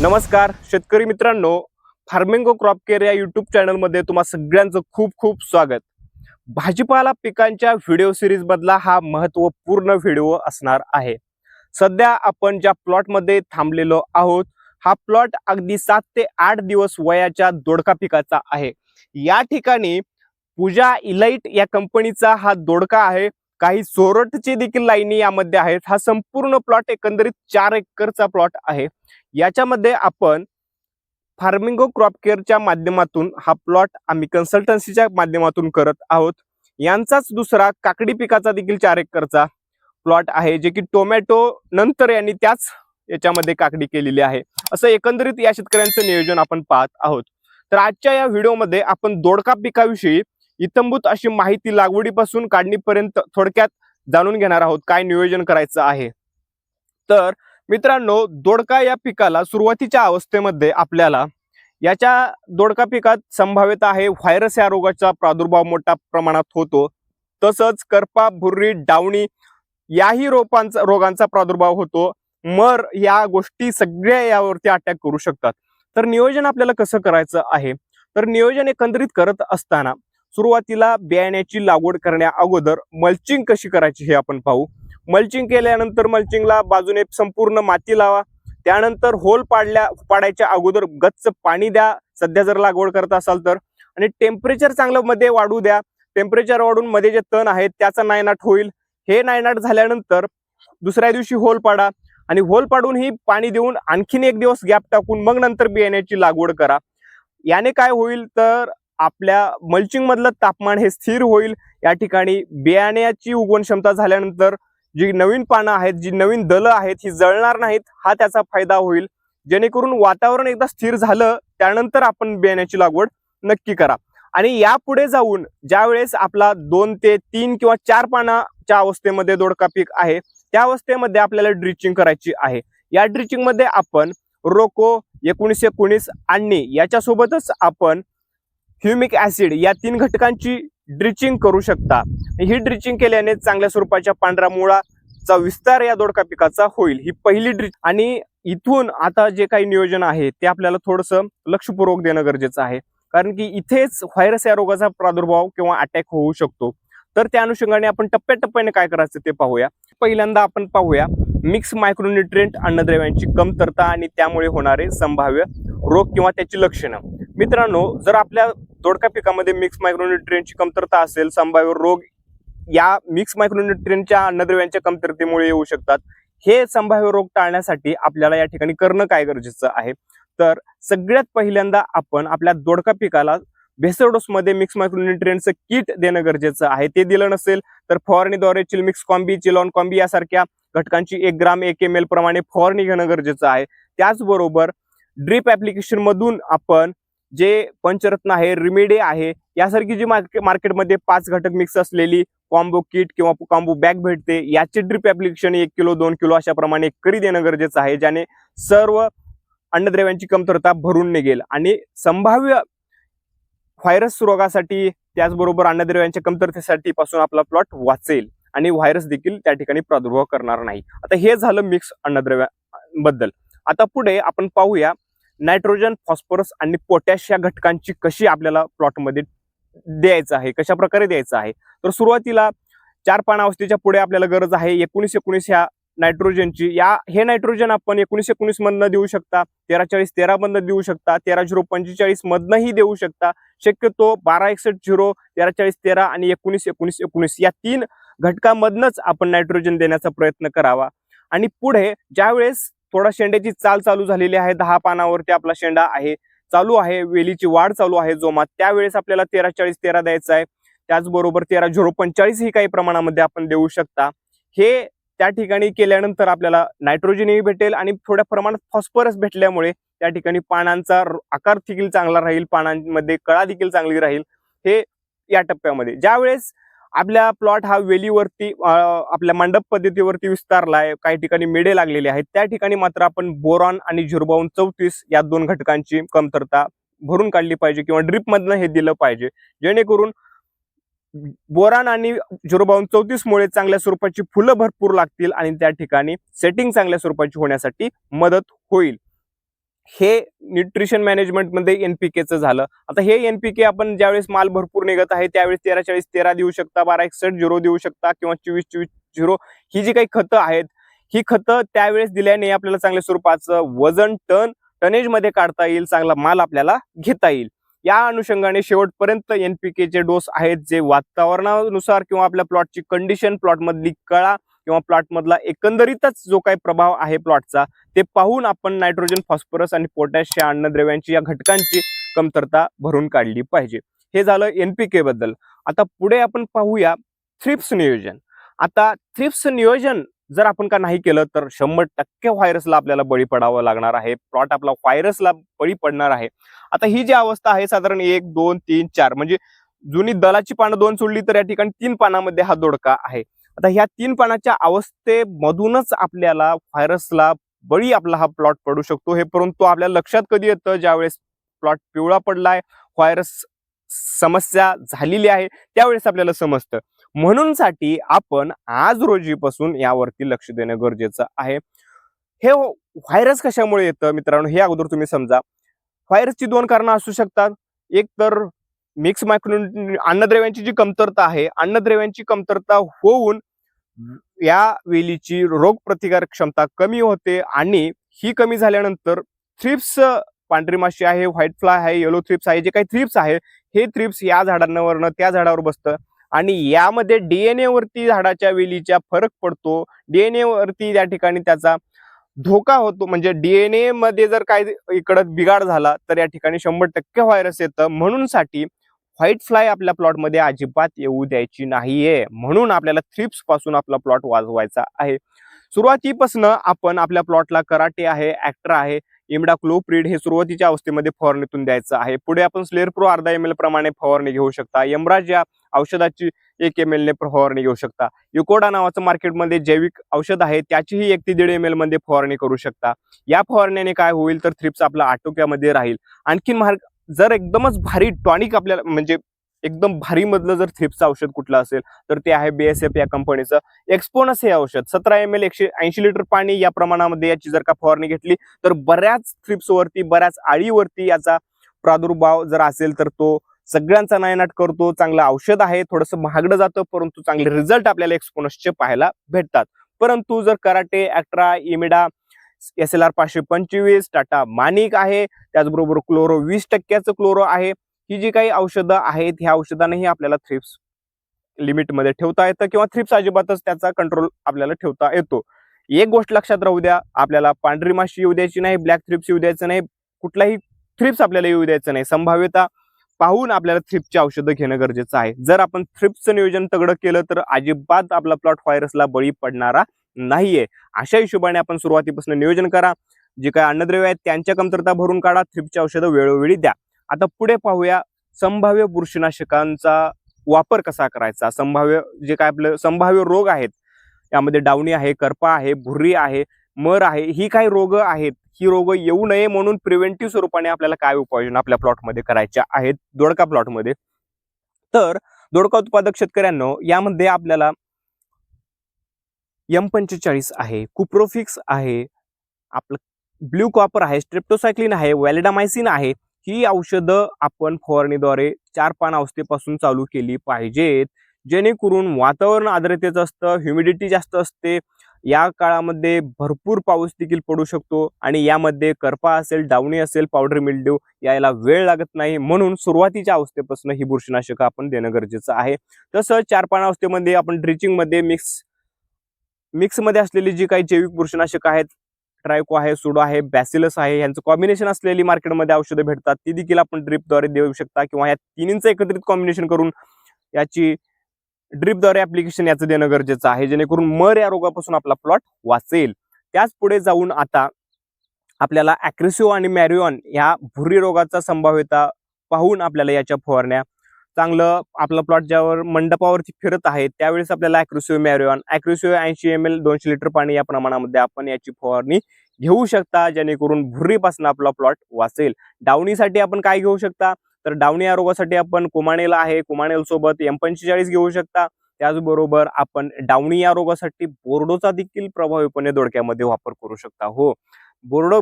नमस्कार शेतकरी मित्रांनो फार्मिंगो क्रॉप केअर या युट्यूब चॅनलमध्ये तुम्हा सगळ्यांचं खूप खूप स्वागत. भाजीपाला पिकांच्या व्हिडिओ सिरीजमधला हा महत्त्वपूर्ण व्हिडिओ असणार आहे. सध्या आपण ज्या प्लॉटमध्ये थांबलेलो आहोत हा प्लॉट अगदी सात ते आठ दिवस वयाच्या दोडका पिकाचा आहे. या ठिकाणी पूजा इलाइट या कंपनीचा हा दोडका आहे. काही सोरटची देखील लाईनी यामध्ये आहेत. हा संपूर्ण प्लॉट एकंदरीत चार एकरचा प्लॉट आहे. याच्यामध्ये आपण फार्मिंगो क्रॉप केअरच्या माध्यमातून हा प्लॉट आम्ही कन्सल्टन्सीच्या माध्यमातून करत आहोत. यांचाच दुसरा काकडी पिकाचा देखील चार एकरचा प्लॉट आहे जे की टोमॅटो नंतर यांनी त्याच याच्यामध्ये काकडी केलेली आहे. असं एकंदरीत या शेतकऱ्यांचं नियोजन आपण पाहत आहोत. तर आजच्या या व्हिडिओमध्ये आपण दोडका पिकाविषयी इतंभूत अशी माहिती लागवडीपासून काढणीपर्यंत थोडक्यात जाणून घेणार आहोत काय नियोजन करायचं आहे. तर मित्रांनो दोडका या पिकाला सुरुवातीच्या अवस्थेमध्ये आपल्याला याच्या दोडका पिकात संभाव्यता आहे व्हायरस या रोगाचा प्रादुर्भाव मोठ्या प्रमाणात होतो. तसंच करपा भुर्री डावणी याही रोपांचा रोगांचा प्रादुर्भाव होतो. मर या गोष्टी सगळ्या यावरती अटॅक करू शकतात. तर नियोजन आपल्याला कसं करायचं आहे? तर नियोजन एकंदरीत करत असताना सुरुवातीला बियाण्याची लागवड करण्या अगोदर मल्चिंग कशी करायची हे आपण पाहू. मल्चिंग केल्यानंतर मल्चिंगला बाजूने संपूर्ण माती लावा. त्यानंतर होल पाडल्या पाडायच्या अगोदर गच्च पाणी द्या. सध्या जर लागवड करत असाल तर. आणि टेम्परेचर चांगलं मध्ये वाढू द्या. टेम्परेचर वाढून मध्ये जे तण आहेत त्याचा नायनाट होईल. हे नायनाट झाल्यानंतर दुसऱ्या दिवशी होल पाडा. आणि होल पाडून ही पाणी देऊन आणखीन एक दिवस गॅप टाकून मग नंतर बियाण्याची लागवड करा. याने काय होईल तर आपल्या मल्चिंगमधलं तापमान हे स्थिर होईल. या ठिकाणी बियाण्याची उगवण क्षमता झाल्यानंतर जी नवीन पानं आहेत जी नवीन दलं आहेत ही जळणार नाहीत हा त्याचा फायदा होईल. जेणेकरून वातावरण एकदा स्थिर झालं त्यानंतर आपण बियाण्याची लागवड नक्की करा. आणि यापुढे जाऊन ज्यावेळेस आपला दोन ते तीन किंवा चार पानाच्या अवस्थेमध्ये दोडका पीक आहे त्या अवस्थेमध्ये आपल्याला ड्रिचिंग करायची आहे. या ड्रिचिंगमध्ये आपण रोको एकोणीस एकोणीस आणि याच्यासोबतच आपण ह्युमिक ऍसिड या तीन घटकांची ड्रिचिंग करू शकता. ही ड्रिचिंग केल्याने चांगल्या स्वरूपाच्या पांढरा मुळाचा विस्तार या दोडका पिकाचा होईल. ही पहिली ड्रिच आणि इथून आता जे काही नियोजन आहे ते आपल्याला थोडंसं लक्षपूर्वक देणं गरजेचं आहे. कारण की इथेच व्हायरस या रोगाचा प्रादुर्भाव किंवा अटॅक होऊ शकतो. तर त्या अनुषंगाने आपण टप्प्याटप्प्याने काय करायचं ते पाहूया. पहिल्यांदा आपण पाहूया मिक्स मायक्रोन्युट्रिएंट अन्नद्रव्यांची कमतरता आणि त्यामुळे होणारे संभाव्य रोग किंवा त्याची लक्षणं. मित्रांनो जर आपल्या दोडका पिकामध्ये मिक्स मायक्रोन्युट्रियनची कमतरता असेल संभाव्य रोग या मिक्स मायक्रोन्युट्रियनच्या अन्नद्रव्यांच्या कमतरतेमुळे येऊ शकतात. हे संभाव्य रोग टाळण्यासाठी आपल्याला या ठिकाणी करणं काय गरजेचं आहे? तर सगळ्यात पहिल्यांदा आपण आपल्या दोडका पिकाला भेसरडोसमध्ये मिक्स मायक्रोन्युट्रियनचं किट देणं गरजेचं आहे. ते दिलं नसेल तर फवारणीद्वारे चिलमिक्स कॉम्बी चिलॉन कॉम्बी यासारख्या घटकांची एक ग्राम एक एम एल प्रमाणे फवारणी घेणं गरजेचं आहे. त्याचबरोबर ड्रीप ऍप्लिकेशन मधून आपण जे पंचरत्न आहे रिमेडी आहे यासारखी जी मार्के मार्केटमध्ये पाच घटक मिक्स असलेली कॉम्बो किट किंवा कॉम्बो बॅग भेटते याचे ड्रिप ॲप्लिकेशन एक किलो दोन किलो अशा प्रमाणे करी देणं गरजेचं आहे ज्याने सर्व अन्नद्रव्यांची कमतरता भरून निघेल. आणि संभाव्य व्हायरस रोगासाठी त्याचबरोबर अन्नद्रव्यांच्या कमतरतेसाठी पासून आपला प्लॉट वाचेल. आणि व्हायरस देखील त्या ठिकाणी प्रादुर्भाव करणार नाही. आता हे झालं मिक्स अन्नद्रव्याबद्दल आता पुढे आपण पाहूया नायट्रोजन फॉस्फरस आणि पोटॅश या घटकांची कशी आपल्याला प्लॉटमध्ये द्यायचं आहे कशा प्रकारे द्यायचं आहे? तर सुरुवातीला चार पानावस्थेच्या पुढे आपल्याला गरज आहे एकोणीस एकोणीस ह्या नायट्रोजनची. या हे नायट्रोजन आपण एकोणीस एकोणीस मधनं देऊ शकता तेरा चाळीस तेरा मधनं देऊ शकता तेरा झिरो पंचेचाळीस मधनंही देऊ शकता. शक्यतो बारा एकसष्ट झिरो तेरा चाळीस तेरा आणि एकोणीस एकोणीस एकोणीस या तीन घटकामधनच आपण नायट्रोजन देण्याचा प्रयत्न करावा. आणि पुढे ज्यावेळेस थोडा शेंड्याची चाल चालू झालेली आहे. दहा पानावरती आपला शेंडा आहे चालू आहे. वेलीची वाढ चालू आहे जोमात. त्यावेळेस आपल्याला तेरा चाळीस तेरा द्यायचा आहे. त्याचबरोबर तेरा झिरो पंचाळीस ही काही प्रमाणामध्ये आपण देऊ शकता. हे त्या ठिकाणी केल्यानंतर आपल्याला नायट्रोजनही भेटेल आणि थोड्या प्रमाणात फॉस्फरस भेटल्यामुळे त्या ठिकाणी पानांचा आकार देखील चांगला राहील. पानांमध्ये कळा देखील चांगली राहील. हे या टप्प्यामध्ये. ज्यावेळेस आपल्या प्लॉट हा वेलीवरती आपल्या मंडप पद्धतीवरती विस्तारला आहे काही ठिकाणी मेडे लागलेले आहेत. त्या ठिकाणी मात्र आपण बोरॉन आणि झुरबावून चौतीस या दोन घटकांची कमतरता भरून काढली पाहिजे किंवा ड्रीप मधनं हे दिलं पाहिजे. जेणेकरून बोरान आणि झुरबावून चौतीस मुळे चांगल्या स्वरूपाची फुलं भरपूर लागतील आणि त्या ठिकाणी सेटिंग चांगल्या स्वरूपाची होण्यासाठी मदत होईल. हे न्यूट्रिशन मॅनेजमेंटमध्ये एनपीकेचं झालं. आता हे एनपीके आपण ज्यावेळेस माल भरपूर निघत आहे त्यावेळेस तेरा चाळीस तेरा देऊ शकता बारा एकसष्ट झिरो देऊ शकता किंवा चोवीस चोवीस झिरो ही जी काही खतं आहेत ही खतं त्यावेळेस दिल्याने आपल्याला चांगल्या स्वरूपाचं वजन टन टनेजमध्ये काढता येईल चांगला माल आपल्याला घेता येईल. या अनुषंगाने शेवटपर्यंत एनपीकेचे डोस आहेत जे वातावरणानुसार किंवा आपल्या प्लॉटची कंडिशन प्लॉटमधली कळा किंवा प्लॉट मधला एकंदरीतच जो काही प्रभाव आहे प्लॉटचा ते पाहून आपण नायट्रोजन फॉस्फरस आणि पोटॅश या अन्नद्रव्यांची या घटकांची कमतरता भरून काढली पाहिजे. हे झालं एनपीके बद्दल. आता पुढे आपण पाहूया थ्रिप्स नियोजन. आता थ्रिप्स नियोजन जर आपण का नाही केलं तर शंभर टक्के व्हायरसला आपल्याला बळी पडावं लागणार आहे. प्लॉट आपला व्हायरसला बळी पडणार आहे. आता ही जी अवस्था आहे साधारण एक दोन तीन चार म्हणजे जुनी दलाची पानं दोन सोडली तर या ठिकाणी तीन पानामध्ये हा दोडका आहे. आता ह्या तीन पानाच्या अवस्थेमधूनच आपल्याला व्हायरसला बळी आपला हा प्लॉट पडू शकतो. हे परंतु आपल्या लक्षात कधी येतं? ज्यावेळेस प्लॉट पिवळा पडलाय व्हायरस समस्या झालेली आहे त्यावेळेस आपल्याला समजतं. म्हणूनसाठी आपण आज रोजीपासून यावरती लक्ष देणं गरजेचं आहे. हे व्हायरस कशामुळे येतं? मित्रांनो हे अगोदर तुम्ही समजा. व्हायरसची दोन कारणं असू शकतात. एक तर मिक्स मायक्रो अन्नद्रव्यांची जी कमतरता आहे अन्नद्रव्यांची कमतरता होऊन या वेलीची रोगप्रतिकारक क्षमता कमी होते आणि ही कमी झाल्यानंतर थ्रिप्स पांढरी माशी आहे व्हाईट फ्लाय आहे येलो थ्रिप्स आहे जे काही थ्रिप्स आहे हे थ्रिप्स या झाडांवरनं त्या झाडावर बसतं. आणि यामध्ये डीएनए वरती झाडाच्या वेलीच्या फरक पडतो. डीएनए वरती त्या ठिकाणी त्याचा धोका होतो. म्हणजे डीएनए मध्ये जर काय इकडं बिघाड झाला तर या ठिकाणी शंभर टक्के व्हायरस येतं. म्हणूनसाठी व्हाईट फ्लाय आपल्या प्लॉटमध्ये अजिबात येऊ द्यायची नाहीये. म्हणून आपल्याला थ्रिप्सपासून आपला प्लॉट वाजवायचा आहे. सुरुवातीपासून आपण आपल्या प्लॉटला कराटे आहे ऍक्टर आहे इमडा क्लोप्रीड हे सुरुवातीच्या अवस्थेमध्ये फवारणीतून द्यायचं आहे. पुढे आपण स्लेअर प्रो अर्धा एम एल प्रमाणे फवारणी घेऊ शकता. यमराज या औषधाची एक एम ने फवारणी घेऊ शकता. युकोडा नावाचं मार्केटमध्ये जैविक औषध आहे त्याचीही एक ते दीड एममध्ये फवारणी करू शकता. या फवारण्याने काय होईल तर थ्रिप्स आपला आटोक्यामध्ये राहील. आणखीन मार्ग जर एकदमच भारी टॉनिक आपल्याला म्हणजे एकदम भारी मधलं जर थ्रिप्सचं औषध कुठलं असेल तर ते आहे बीएसएफ या कंपनीचं. एक्सपोनस हे औषध सतरा एम एल एकशे ऐंशी लिटर पाणी या प्रमाणामध्ये याची जर का फवारणी घेतली तर बऱ्याच थ्रिप्सवरती बऱ्याच आळीवरती याचा प्रादुर्भाव जर असेल तर तो सगळ्यांचा नायनाट करतो. चांगलं औषध आहे थोडंसं महागडं जातं परंतु चांगले रिझल्ट आपल्याला एक्सपोनसचे पाहायला भेटतात. परंतु जर Karate Actara Imida S L R पाचशे पंचवीस टाटा मानिक आहे. त्याचबरोबर क्लोरो वीस टक्क्याचं क्लोरो आहे. ही जी काही औषधं आहेत ह्या औषधांनाही आपल्याला थ्रिप्स लिमिटमध्ये ठेवता येतं किंवा थ्रिप्स अजिबातच त्याचा कंट्रोल आपल्याला ठेवता येतो. एक गोष्ट लक्षात राहू द्या आपल्याला पांढरी माशी येऊ द्यायची नाही ब्लॅक थ्रिप्स येऊ द्यायचं नाही कुठलाही थ्रिप्स आपल्याला येऊ द्यायचं नाही. संभाव्यता पाहून आपल्याला थ्रिप्सची औषधं घेणं गरजेचं आहे. जर आपण थ्रिप्सचं नियोजन तगडं केलं तर अजिबात आपला प्लॉट व्हायरसला बळी पडणारा नाहीये. अशा हिशोबाने आपण सुरुवातीपासून नियोजन करा. जे काय अन्नद्रव्य आहेत त्यांच्या कमतरता भरून काढा. थ्रिपची औषधं वेळोवेळी द्या. आता पुढे पाहूया संभाव्य बुरशीनाशकांचा वापर कसा करायचा? संभाव्य जे काय आपलं संभाव्य रोग आहेत यामध्ये डावणी आहे करपा आहे भुर्री आहे मर आहे ही काही रोग आहेत. ही रोग येऊ नये म्हणून प्रिव्हेंटिव्ह स्वरूपाने आपल्याला काय उपाययोजना आपल्या प्लॉटमध्ये करायच्या आहेत? दोडका प्लॉटमध्ये. तर दोडका उत्पादक शेतकऱ्यांनो यामध्ये आपल्याला यम पंचेचाळीस आहे कुप्रोफिक्स आहे आपलं ब्ल्यू कॉपर आहे स्ट्रेप्टोसायक्लिन आहे वॅलिडामायसिन आहे ही औषधं आपण फवारणीद्वारे चार पान अवस्थेपासून चालू केली पाहिजेत. जेणेकरून वातावरण आर्द्रतेचं असतं ह्युमिडिटी जास्त असते या काळामध्ये भरपूर पाऊस देखील पडू शकतो आणि यामध्ये करपा असेल डावणी असेल पावडर मिल्ड्यू यायला वेळ लागत नाही. म्हणून सुरुवातीच्या अवस्थेपासून ही बुरशीनाशकं आपण देणं गरजेचं आहे. तसं चार पान अवस्थेमध्ये आपण ड्रिचिंगमध्ये मिक्स मिक्समध्ये असलेली जी काही जैविक बुरशीनाशक आहेत ट्रायको आहे सुडो आहे बॅसिलस आहे यांचं कॉम्बिनेशन असलेली मार्केटमध्ये औषधं भेटतात. ती देखील आपण ड्रिपद्वारे देऊ शकता किंवा या तिन्हींचं एकत्रित कॉम्बिनेशन करून याची ड्रिपद्वारे ॲप्लिकेशन याचं देणं गरजेचं आहे जेणेकरून मर या रोगापासून आपला प्लॉट वाचेल. त्याच पुढे जाऊन आता आपल्याला ॲक्रेसिओ आणि मॅरिओन ह्या भुरी रोगाचा संभाव्यता पाहून आपल्याला याच्या फवारण्या चांगलं आपला प्लॉट ज्यावर मंडपावरती फिरत आहे त्यावेळेस आपल्याला अॅक्रेसिओ मॅरिओन अॅक्रेसिओ ऐंशी एम एल दोनशे लिटर पाणी या प्रमाणामध्ये आपण याची फवारणी घेऊ शकता जेणेकरून भुर्रीपासून आपला प्लॉट वाचेल. डावणीसाठी आपण काय घेऊ शकता? तर डावणी या रोगासाठी आपण कुमाणेल आहे. कुमाणेल सोबत एम पंचेचाळीस घेऊ शकता. त्याचबरोबर आपण डावणी या रोगासाठी बोर्डोचा देखील प्रभावीपणे दोडक्यामध्ये वापर करू शकता. हो. बोर्डो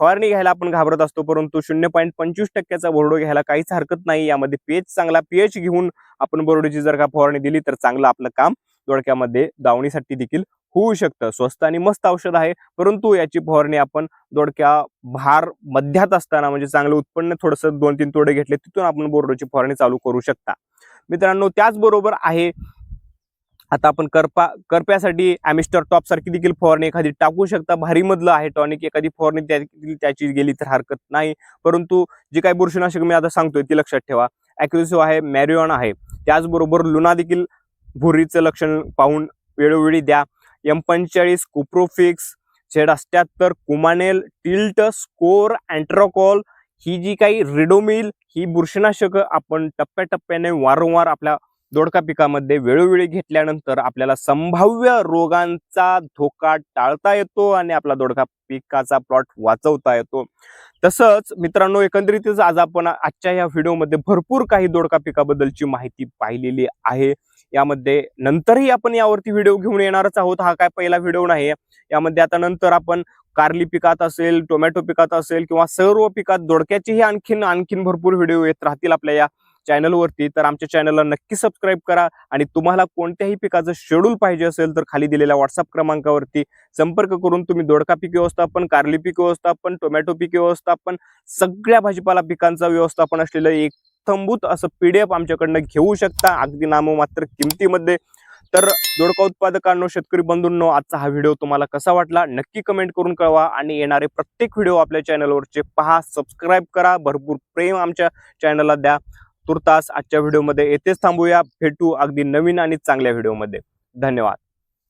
फवारणी घ्यायला आपण घाबरत असतो परंतु शून्य पॉईंट पंचवीस टक्क्याचा बोर्डो घ्यायला काहीच हरकत नाही. यामध्ये पीएच चांगला पीएच घेऊन आपण बोर्डोची जर का फवारणी दिली तर चांगलं आपलं काम दोडक्यामध्ये दावणीसाठी देखील होऊ शकतं. स्वस्त आणि मस्त औषध आहे परंतु याची फवारणी आपण दोडक्या भार मध्यात असताना म्हणजे चांगलं उत्पन्न थोडंसं दोन तीन तोडे घेतले तिथून आपण बोर्डोची फवारणी चालू करू शकता. मित्रांनो त्याचबरोबर आहे आता आपण करपा करप्यासाठी ॲमिस्टर टॉपसारखी देखील फवारणी एखादी टाकू शकता. भारीमधलं आहे टॉनिक एखादी फवारणी त्या- त्याची गेली तर हरकत नाही. परंतु जी काही बुरशीनाशक मी आता सांगतोय ती लक्षात ठेवा. ॲक्युसिव्ह आहे मॅरिओन आहे. त्याचबरोबर लुना देखील भुरीचं लक्षण पाहून वेळोवेळी द्या. एम पंचेचाळीस कुप्रोफिक्स झेड अष्ट्याहत्तर कुमानेल टिल्ट स्कोर अँट्रोकॉल ही जी काही रिडोमिल ही बुरशीनाशकं आपण टप्प्याटप्प्याने वारंवार आपल्या दोडका पिकामध्ये वेळोवेळी घेतल्यानंतर आपल्याला संभाव्य रोगांचा धोका टाळता येतो आणि आपला दोडका पिकाचा प्लॉट वाचवता येतो. तसंच मित्रांनो एकंदरीतच आज आपण आजच्या या व्हिडिओमध्ये भरपूर काही दोडका पिकाबद्दलची माहिती पाहिलेली आहे. यामध्ये नंतरही आपण यावरती व्हिडिओ घेऊन येणारच आहोत. हा काय पहिला व्हिडिओ नाही यामध्ये आता नंतर आपण कारली पिकात असेल टोमॅटो पिकात असेल किंवा सर्व पिकात दोडक्याचेही आणखीन आणखीन भरपूर व्हिडिओ येत राहतील आपल्या या चॅनलवरती तर आमच्या चॅनलला नक्की सबस्क्राईब करा आणि तुम्हाला कोणत्याही पिकाचं शेड्यूल पाहिजे असेल तर खाली दिलेल्या व्हॉट्सअप क्रमांकावरती संपर्क करून तुम्ही दोडका पीक व्यवस्थापन कारली पीक व्यवस्थापन टोमॅटो पीक व्यवस्थापन सगळ्या भाजीपाला पिकांचं व्यवस्थापन असलेलं एक थंबूत असं पी डी एफ आमच्याकडनं घेऊ शकता अगदी नाममात्र किमतीमध्ये. तर दोडका उत्पादकांनो शेतकरी बंधूंनो आजचा हा व्हिडिओ तुम्हाला कसा वाटला? नक्की कमेंट करून कळवा आणि येणारे प्रत्येक व्हिडिओ आपल्या चॅनलवरचे पहा सबस्क्राईब करा भरपूर प्रेम आमच्या चॅनलला द्या. तुर्तास आजच्या व्हिडिओमध्ये येथेच थांबूया. भेटू अगदी नवीन आणि चांगल्या व्हिडिओमध्ये. धन्यवाद.